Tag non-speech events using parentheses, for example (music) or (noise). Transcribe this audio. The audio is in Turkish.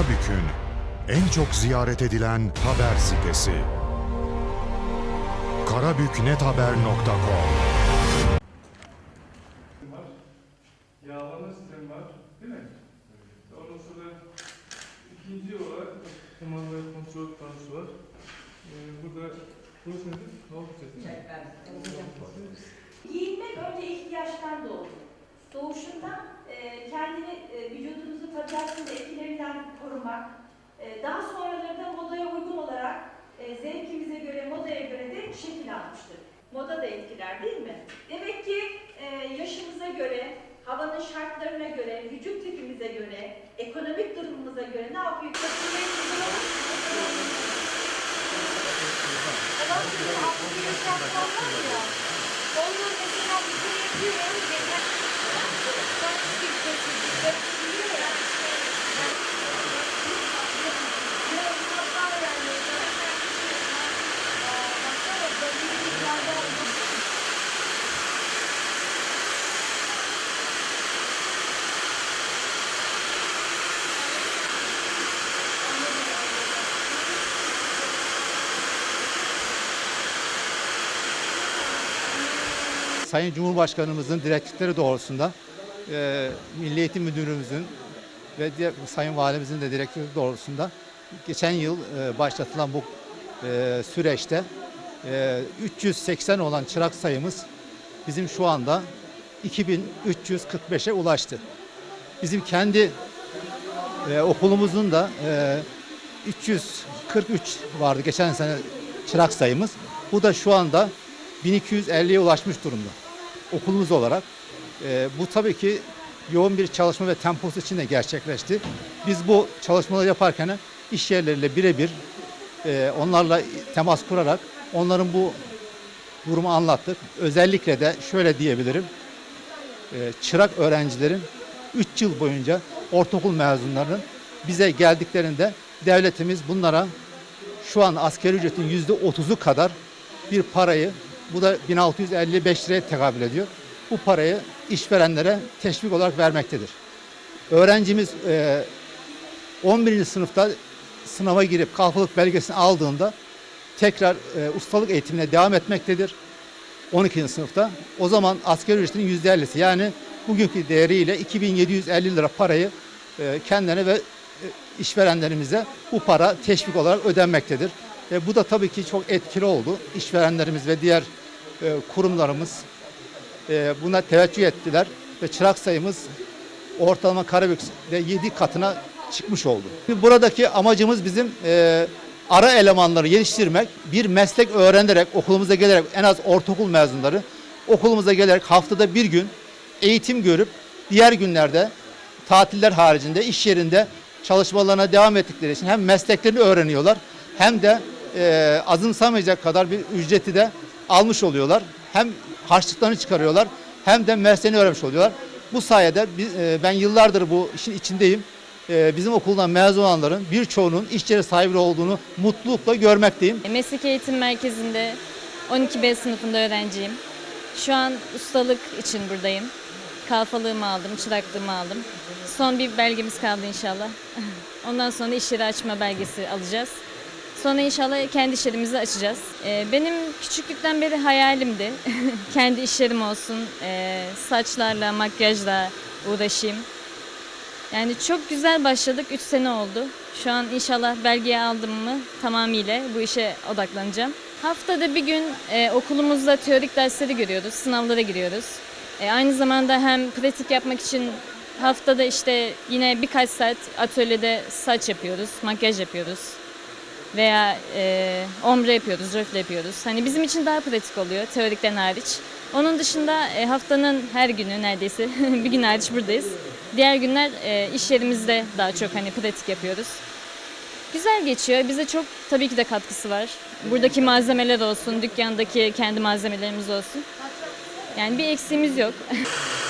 Karabük'ün en çok ziyaret edilen haber sitesi. karabüknethaber.com. Yağlama sistemi var. Değil mi? Ondan sonra ikinci olarak kumanda kontrol panosu var. Ee, burada burası nedir? Hava filtresi. Giyinmek önce ihtiyaçtan doğdu. Doğuşundan e, kendini e, vücudunuzu tabiatın etkilerinden korumak, e, daha sonraları da modaya uygun olarak e, zevkimize göre, modaya göre de şekil almıştır. Moda da etkiler değil mi? Demek ki e, yaşımıza göre, havanın şartlarına göre, vücut tipimize göre, ekonomik durumumuza göre ne yapıyor? Adam şimdi aklı yaşatlar var ya. Onu mesela bir kere yapıyorum. Geçen sonra bir kötü yapıyor ya. Ya insanlar yani. Baksana böyle bir yerde oldu. Sayın Cumhurbaşkanımızın direktifleri doğrultusunda e, Milli Eğitim Müdürümüzün ve diğer Sayın Valimizin de direktifleri doğrultusunda geçen yıl e, başlatılan bu e, süreçte e, 380 olan çırak sayımız bizim şu anda 2345'e ulaştı. Bizim kendi e, okulumuzun da e, 343 vardı geçen sene çırak sayımız. Bu da şu anda 1250'ye ulaşmış durumda okulumuz olarak. E, bu tabii ki yoğun bir çalışma ve temposu içinde gerçekleşti. Biz bu çalışmaları yaparken iş yerleriyle birebir e, onlarla temas kurarak onların bu durumu anlattık. Özellikle de şöyle diyebilirim. E, çırak öğrencilerin 3 yıl boyunca ortaokul mezunlarının bize geldiklerinde devletimiz bunlara şu an asgari ücretin yüzde otuzu kadar bir parayı bu da 1655 liraya tekabül ediyor. Bu parayı işverenlere teşvik olarak vermektedir. Öğrencimiz e, 11. sınıfta sınava girip kalfalık belgesini aldığında tekrar e, ustalık eğitimine devam etmektedir. 12. sınıfta. O zaman asgari ücretin %50'si yani bugünkü değeriyle 2750 lira parayı e, kendilerine ve e, işverenlerimize bu para teşvik olarak ödenmektedir. E, bu da tabii ki çok etkili oldu. İşverenlerimiz ve diğer e, kurumlarımız e, buna teveccüh ettiler ve çırak sayımız ortalama Karabük'de 7 katına çıkmış oldu. Buradaki amacımız bizim e, ara elemanları yetiştirmek, bir meslek öğrenerek okulumuza gelerek en az ortaokul mezunları okulumuza gelerek haftada bir gün eğitim görüp diğer günlerde tatiller haricinde iş yerinde çalışmalarına devam ettikleri için hem mesleklerini öğreniyorlar hem de e, azımsamayacak kadar bir ücreti de almış oluyorlar. Hem harçlıklarını çıkarıyorlar hem de mesleğini öğrenmiş oluyorlar. Bu sayede biz, e, ben yıllardır bu işin içindeyim. E, bizim okuldan mezun olanların birçoğunun iş yeri sahibi olduğunu mutlulukla görmekteyim. Meslek Eğitim Merkezi'nde 12B sınıfında öğrenciyim. Şu an ustalık için buradayım. Kalfalığımı aldım, çıraklığımı aldım. Son bir belgemiz kaldı inşallah. (laughs) Ondan sonra iş yeri açma belgesi alacağız. Sonra inşallah kendi iş yerimizi açacağız. Ee, benim küçüklükten beri hayalimdi. (laughs) kendi iş yerim olsun, ee, saçlarla, makyajla uğraşayım. Yani çok güzel başladık. 3 sene oldu. Şu an inşallah belgeyi aldım mı tamamıyla bu işe odaklanacağım. Haftada bir gün e, okulumuzda teorik dersleri görüyoruz, sınavlara giriyoruz. E, aynı zamanda hem pratik yapmak için haftada işte yine birkaç saat atölyede saç yapıyoruz, makyaj yapıyoruz. Veya e, ombre yapıyoruz, röfle yapıyoruz. Hani bizim için daha pratik oluyor teorikten hariç. Onun dışında e, haftanın her günü neredeyse (laughs) bir gün hariç buradayız. Diğer günler e, iş yerimizde daha çok hani pratik yapıyoruz. Güzel geçiyor. Bize çok tabii ki de katkısı var. Buradaki malzemeler olsun, dükkandaki kendi malzemelerimiz olsun. Yani bir eksiğimiz yok. (laughs)